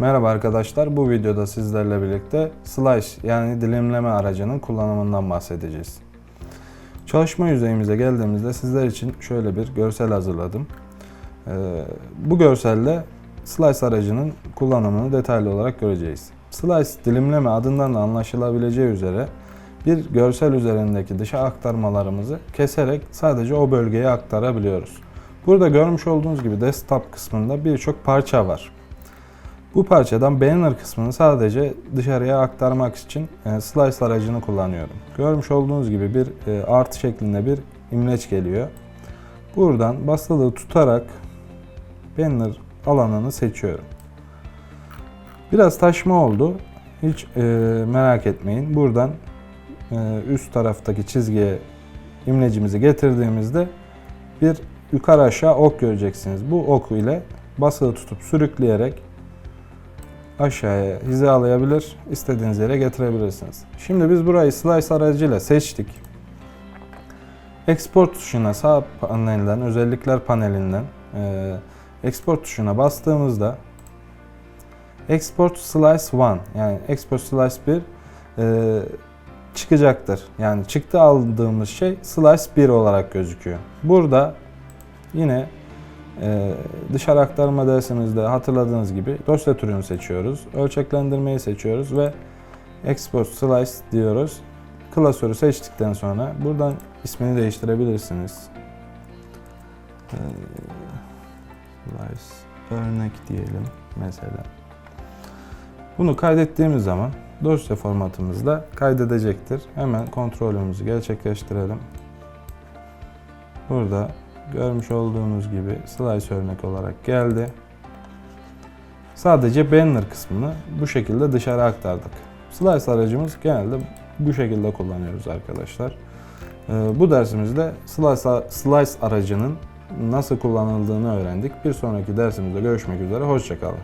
Merhaba arkadaşlar, bu videoda sizlerle birlikte Slice yani dilimleme aracının kullanımından bahsedeceğiz. Çalışma yüzeyimize geldiğimizde sizler için şöyle bir görsel hazırladım. Ee, bu görselde Slice aracının kullanımını detaylı olarak göreceğiz. Slice dilimleme adından da anlaşılabileceği üzere bir görsel üzerindeki dışa aktarmalarımızı keserek sadece o bölgeye aktarabiliyoruz. Burada görmüş olduğunuz gibi desktop kısmında birçok parça var. Bu parçadan banner kısmını sadece dışarıya aktarmak için e, slice aracını kullanıyorum. Görmüş olduğunuz gibi bir e, artı şeklinde bir imleç geliyor. Buradan basılı tutarak banner alanını seçiyorum. Biraz taşma oldu. Hiç e, merak etmeyin. Buradan e, üst taraftaki çizgiye imlecimizi getirdiğimizde bir yukarı aşağı ok göreceksiniz. Bu ok ile basılı tutup sürükleyerek aşağıya hizalayabilir, istediğiniz yere getirebilirsiniz. Şimdi biz burayı slice aracıyla seçtik. Export tuşuna sağ panelden, özellikler panelinden e, export tuşuna bastığımızda export slice 1 yani export slice 1 e, çıkacaktır. Yani çıktı aldığımız şey slice 1 olarak gözüküyor. Burada yine ee, dışarı aktarma dersimizde hatırladığınız gibi dosya türünü seçiyoruz. Ölçeklendirmeyi seçiyoruz ve export slice diyoruz. Klasörü seçtikten sonra buradan ismini değiştirebilirsiniz. Ee, slice örnek diyelim mesela. Bunu kaydettiğimiz zaman dosya formatımızda kaydedecektir. Hemen kontrolümüzü gerçekleştirelim. Burada görmüş olduğunuz gibi slice örnek olarak geldi. Sadece banner kısmını bu şekilde dışarı aktardık. Slice aracımız genelde bu şekilde kullanıyoruz arkadaşlar. Ee, Bu dersimizde slice, slice aracının nasıl kullanıldığını öğrendik. Bir sonraki dersimizde görüşmek üzere. Hoşçakalın.